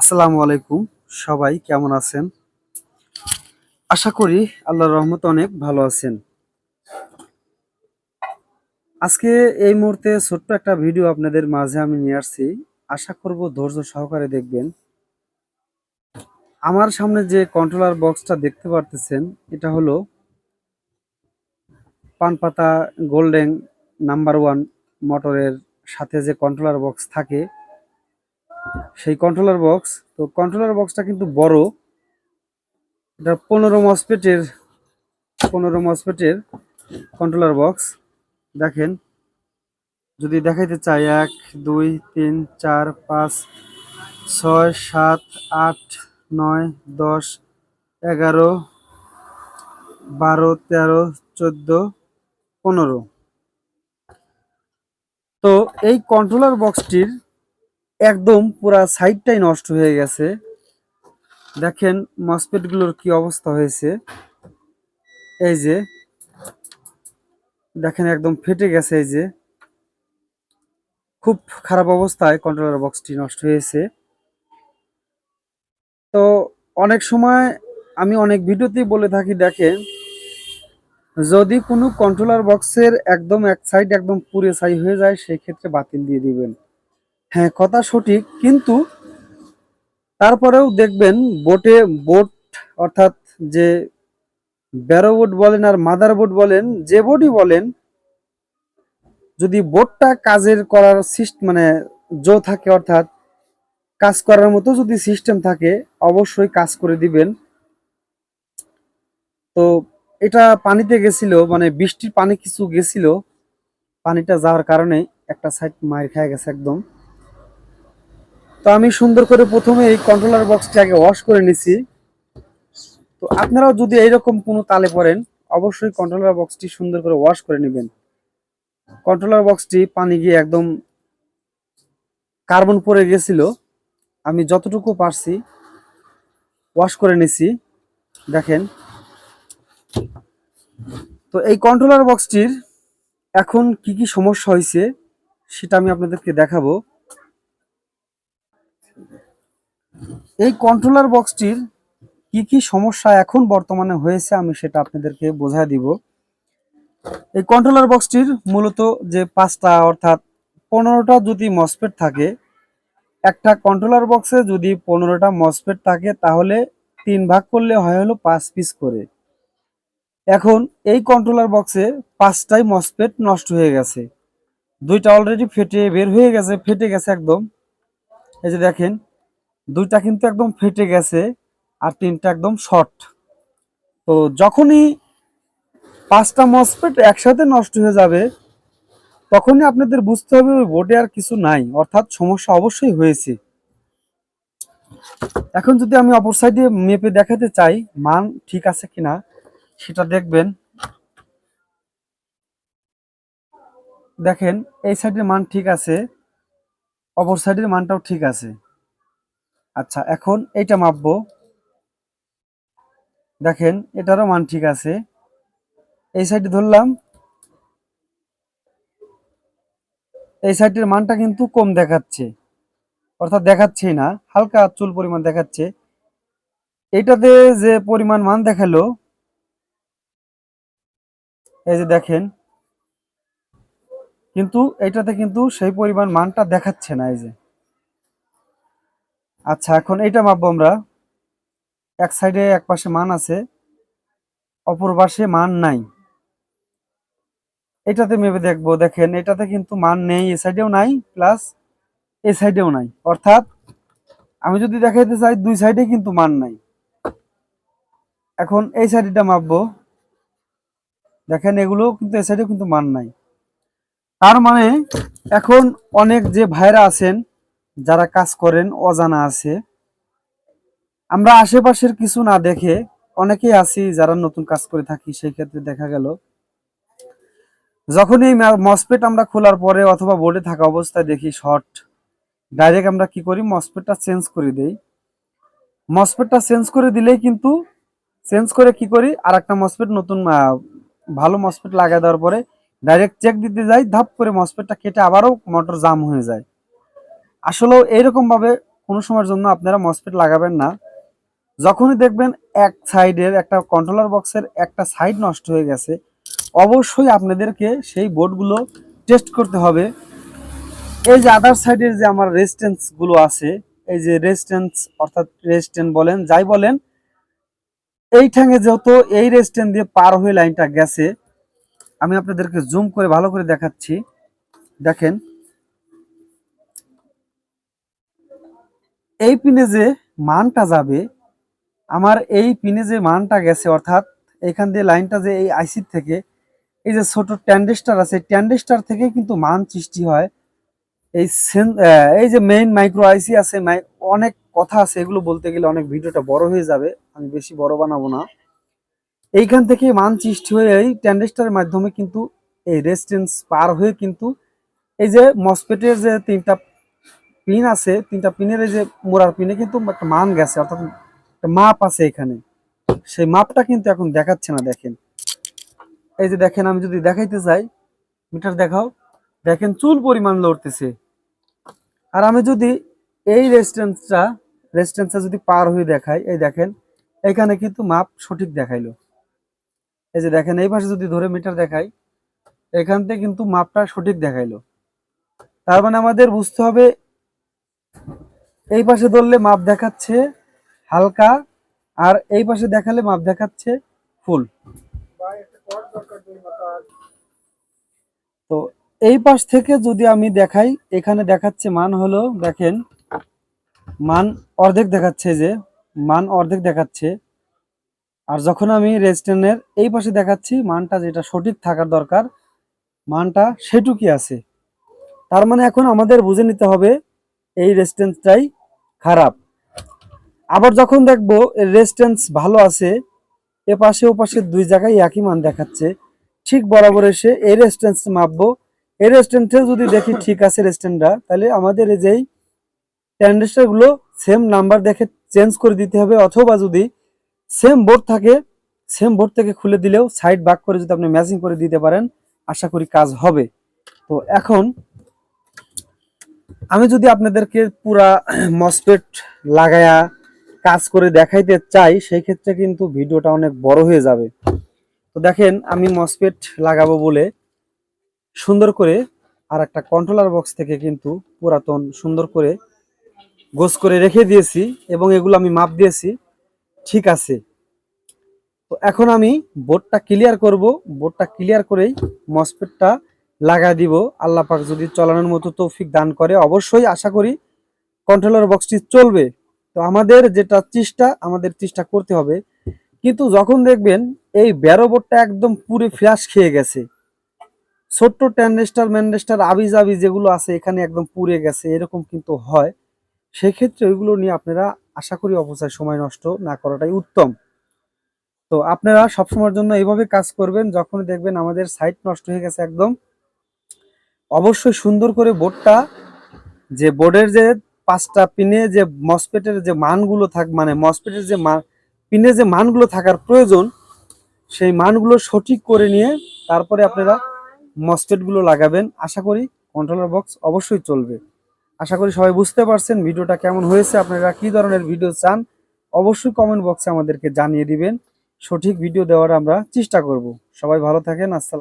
আসসালামু আলাইকুম। সবাই কেমন আছেন? আশা করি আল্লাহর রহমত অনেক ভালো আছেন। আজকে এই মুহূর্তে ছোট্ট একটা ভিডিও আপনাদের মাঝে আমি নিয়ে আসছি। আশা করব ধৈর্য সহকারে দেখবেন। আমার সামনে যে কন্ট্রোলার বক্সটা দেখতে পারতেছেন, এটা হলো পানপাতা গোল্ডেন নাম্বার ওয়ান মোটরের সাথে যে কন্ট্রোলার বক্স থাকে সেই কন্ট্রোলার বক্স তো কন্ট্রোলার বক্সটা কিন্তু বড়। এটা পনেরো মসপেটের পনেরো মসপেটের কন্ট্রোলার বক্স দেখেন, যদি দেখাইতে চাই, এক, দুই, তিন, চার, পাঁচ, ছয়, সাত, আট, নয়, দশ, এগারো, বারো, তেরো, চোদ্দ, পনেরো। তো এই কন্ট্রোলার বক্সটির একদম পুরা সাইডটাই নষ্ট হয়ে গেছে। দেখেন মসপেটগুলোর কি অবস্থা হয়েছে। এই যে, দেখেন একদম ফেটে গেছে এই যে। খুব খারাপ অবস্থায় কন্ট্রোলার বক্সটি নষ্ট হয়েছে। তো অনেক সময় আমি অনেক ভিডিওতেই বলে থাকি, দেখেন যদি কোনো কন্ট্রোলার বক্সের একদম এক সাইড একদম পুরে ছাই হয়ে যায় সেই ক্ষেত্রে বাতিল দিয়ে দিবেন। হ্যাঁ কথা সঠিক, কিন্তু তারপরেও দেখবেন বোটে বোট, অর্থাৎ যে ব্যারো বোর্ড বলেন আর মাদার বোট বলেন, যে বোটই বলেন, যদি বোটটা কাজের করার সিস্ট মানে জো থাকে, অর্থাৎ কাজ করার মতো যদি সিস্টেম থাকে, অবশ্যই কাজ করে দিবেন। তো এটা পানিতে গেছিল মানে বৃষ্টির পানি কিছু গেছিল, পানিটা যাওয়ার কারণে একটা সাইড মার খেয়ে গেছে একদম। তো আমি সুন্দর করে প্রথমে এই কন্ট্রোলার বক্সটি আগে ওয়াশ করে নিছি। তো আপনারাও যদি এইরকম কোনো তালে পড়েন অবশ্যই কন্ট্রোলার বক্সটি সুন্দর করে ওয়াশ করে নেবেন। কন্ট্রোলার বক্সটি পানি গিয়ে একদম কার্বন পরে গেছিল। আমি যতটুকু পারছি ওয়াশ করে নিছি। দেখেন। তো এই কন্ট্রোলার বক্সটির এখন কি কি সমস্যা হয়েছে সেটা আমি আপনাদেরকে দেখাবো। এই কন্ট্রোলার বক্সটির কি কি সমস্যা এখন বর্তমানে হয়েছে আমি সেটা আপনাদেরকে বোঝায় দিব। এই কন্ট্রোলার বক্সটির মূলত যে পাঁচটা অর্থাৎ পনেরোটা যদি মসপেট থাকে, একটা কন্ট্রোলার বক্সে যদি পনেরোটা মসপেট থাকে তাহলে তিন ভাগ করলে হয় হলো পাঁচ পিস করে। এখন এই কন্ট্রোলার বক্সে পাঁচটাই মসপেট নষ্ট হয়ে গেছে। দুইটা অলরেডি ফেটে বের হয়ে গেছে, ফেটে গেছে একদম। এই যে দেখেন দুইটা কিন্তু একদম ফেটে গেছে আর তিনটা একদম শর্ট। তো যখনই পাঁচটা মসপেট একসাথে নষ্ট হয়ে যাবে, তখনই আপনাদের বুঝতে হবে ওই বোর্ডে আর কিছু নাই, অর্থাৎ সমস্যা অবশ্যই হয়েছে। এখন যদি আমি অপর সাইডে মেপে দেখাতে চাই, মান ঠিক আছে কিনা, সেটা দেখবেন। দেখেন, এই সাইডের মান ঠিক আছে, অপর সাইডের মানটাও ঠিক আছে। আচ্ছা এখন এইটা মাপবো। দেখেন, এটারও মান ঠিক আছে। এই সাইডে ধরলাম। এই সাইডের মানটা কিন্তু কম দেখাচ্ছে। অর্থাৎ দেখাচ্ছেই না, হালকা চুল পরিমাণ দেখাচ্ছে। এটাতে যে পরিমাণ মান দেখাল, এই যে দেখেন, কিন্তু এটাতে কিন্তু সেই পরিমাণ মানটা দেখাচ্ছে না, এই যে। আচ্ছা এখন এইটা মাপবো আমরা। এক সাইডে এক পাশে মান আছে, অপর পাশে মান নাই। এটাতে মেপে দেখব, দেখেন, এটাতে কিন্তু মান নেই, এ সাইডেও নাই প্লাস এ সাইডেও নাই। অর্থাৎ, আমি যদি দেখাইতে চাই, দুই সাইডে কিন্তু মান নাই। এখন এই সাইডটা মাপবো। দেখেন এগুলো কিন্তু, এ সাইডেও কিন্তু মান নাই। তার মানে এখন অনেক যে ভাইরা আছেন যারা কাজ করেন, অজানা আছে। আমরা আশেপাশের কিছু না দেখে অনেকেই আছি যারা নতুন কাজ করে থাকি, সেই ক্ষেত্রে দেখা গেল। যখন এই মসপেট আমরা খোলার পরে অথবা বোর্ডে থাকা অবস্থায় দেখি শর্ট, ডাইরেক্ট আমরা কি করি? মসপেটটা চেঞ্জ করে দেই। মসপেটটা চেঞ্জ করে দিলেই কিন্তু চেঞ্জ করে কি করি? আর একটা মসপেট নতুন ভালো মসপেট লাগাই দেওয়ার পরে ডাইরেক্ট চেক দিতে যাই, ধাপ করে মসপেটটা কেটে আবারও মোটর জাম হয়ে যায়। আসলেও এইরকম ভাবে কোনো সময়ের জন্য আপনারা মসফেট লাগাবেন না। যখনই দেখবেন এক সাইডের একটা কন্ট্রোলার বক্সের একটা সাইড নষ্ট হয়ে গেছে, অবশ্যই আপনাদেরকে সেই বোর্ডগুলো টেস্ট করতে হবে। এই যে আদার সাইডের যে আমার রেজিস্ট্যান্সগুলো আছে, এই যে রেজিস্ট্যান্স অর্থাৎ রেজিস্ট্যান্ট বলেন, যাই বলেন, এই ঠ্যাঙে যেহেতু এই রেজিস্ট্যান্ট দিয়ে পার হয়ে লাইনটা গেছে, আমি আপনাদেরকে জুম করে ভালো করে দেখাচ্ছি। দেখেন এই পিনে যে মানটা যাবে, আমার এই পিনে যে মানটা গেছে, অর্থাৎ এখান দিয়ে লাইনটা যে এই আইসি থেকে, এই যে ছোট ট্যান্ডেস্টার আছে, ট্যান্ডেস্টার থেকে কিন্তু মান সৃষ্টি হয়। এই এই যে মেইন মাইক্রো আইসি আছে অনেক কথা আছে, এগুলো বলতে গেলে অনেক ভিডিওটা বড় হয়ে যাবে, আমি বেশি বড় বানাবো না। এইখান থেকে মান সৃষ্টি হয়ে এই ট্যান্ডেস্টারের মাধ্যমে কিন্তু এই রেজিস্ট্যান্স পার হয়ে কিন্তু এই যে মসপেটের যে তিনটা পিন আছে, তিনটা পিনের এই যে মোড়ার পিনে কিন্তু একটা মান গেছে, অর্থাৎ একটা মাপ আছে এখানে। সেই মাপটা কিন্তু এখন দেখাচ্ছে না, দেখেন। এই যে দেখেন, আমি যদি দেখাইতে চাই, মিটার দেখাও। দেখেন, চুল পরিমাণ লড়তেছে। আর আমি যদি এই রেজিস্ট্যান্সটা রেজিস্ট্যান্সটা যদি পার হয়ে দেখাই, এই দেখেন, এখানে কিন্তু মাপ সঠিক দেখাইলো। এই যে দেখেন, এই পাশে যদি ধরে মিটার দেখাই, এখান থেকে কিন্তু মাপটা সঠিক দেখাইলো। তার মানে আমাদের বুঝতে হবে এই পাশে ধরলে মাপ দেখাচ্ছে হালকা, আর এই পাশে দেখালে মাপ দেখাচ্ছে ফুল। তো এই পাশ থেকে যদি আমি দেখাই, এখানে দেখাচ্ছে মান হলো, দেখেন, মান অর্ধেক দেখাচ্ছে যে, মান অর্ধেক দেখাচ্ছে। আর যখন আমি রেজিস্ট্যান্টের এই পাশে দেখাচ্ছি, মানটা যেটা সঠিক থাকার দরকার, মানটা সেটুকি আছে। তার মানে এখন আমাদের বুঝে নিতে হবে এই রেজিস্ট্যান্সটাই খারাপ। আবার যখন দেখব রেজিস্ট্যান্স ভালো আছে, এ পাশে ও পাশে দুই জায়গায় একই মান দেখাচ্ছে। ঠিক বরাবর এসে এই রেজিস্ট্যান্স মাপবো। এই রেজিস্ট্যান্সে যদি দেখি ঠিক আছে রেজিস্ট্যান্টটা তাহলে আমাদের এই যেই ট্যান্ডেস্টারগুলো সেম নাম্বার দেখে চেঞ্জ করে দিতে হবে। অথবা যদি সেম বোর্ড থাকে সেম বোর্ড থেকে খুলে দিলেও সাইড বাক করে যদি আপনি ম্যাচিং করে দিতে পারেন, আশা করি কাজ হবে। তো এখন আমি যদি আপনাদেরকে পুরা মসপেট লাগায়া কাজ করে দেখাইতে চাই, সেই ক্ষেত্রে কিন্তু ভিডিওটা অনেক বড় হয়ে যাবে। তো দেখেন, আমি মসপেট লাগাবো বলে সুন্দর করে আর একটা কন্ট্রোলার বক্স থেকে কিন্তু পুরাতন সুন্দর করে গোস করে রেখে দিয়েছি এবং এগুলো আমি মাপ দিয়েছি। ঠিক আছে। তো এখন আমি বোর্ডটা ক্লিয়ার করব। বোর্ডটা ক্লিয়ার করেই মসপেটটা লাগা দিব। আল্লাহ পাক যদি চলানোর মতো তৌফিক দান করে, অবশ্যই আশা করি কন্ট্রোলার বক্সটি চলবে। তো আমাদের যেটা চেষ্টা, আমাদের চেষ্টা করতে হবে। কিন্তু যখন দেখবেন এই ব্যারো বোর্ডটা একদম পুরো ফ্ল্যাশ খেয়ে গেছে। ছোট্ট ট্যান্ডেস্টার ম্যান্ডেস্টার আবি জাবি যেগুলো আছে এখানে একদম পুড়ে গেছে, এরকম কিন্তু হয়। সেক্ষেত্রে ওইগুলো নিয়ে আপনারা আশা করি অপচয় সময় নষ্ট না করাটাই উত্তম। তো আপনারা সবসময়ের জন্য এইভাবে কাজ করবেন যখন দেখবেন আমাদের সাইট নষ্ট হয়ে গেছে একদম। অবশ্যই সুন্দর করে বোর্ডটা, যে বোর্ডের যে পাঁচটা পিনে যে মসপেটের যে মানগুলো থাক মানে মসপেটের যে মান পিনে যে মানগুলো থাকার প্রয়োজন, সেই মানগুলো সঠিক করে নিয়ে তারপরে আপনারা মসপেটগুলো লাগাবেন। আশা করি কন্ট্রোলার বক্স অবশ্যই চলবে। আশা করি সবাই বুঝতে পারছেন ভিডিওটা কেমন হয়েছে, আপনারা কি ধরনের ভিডিও চান, অবশ্যই কমেন্ট বক্সে আমাদেরকে জানিয়ে দিবেন। সঠিক ভিডিও দেওয়ার আমরা চেষ্টা করব। সবাই ভালো থাকেন, আসসালাম।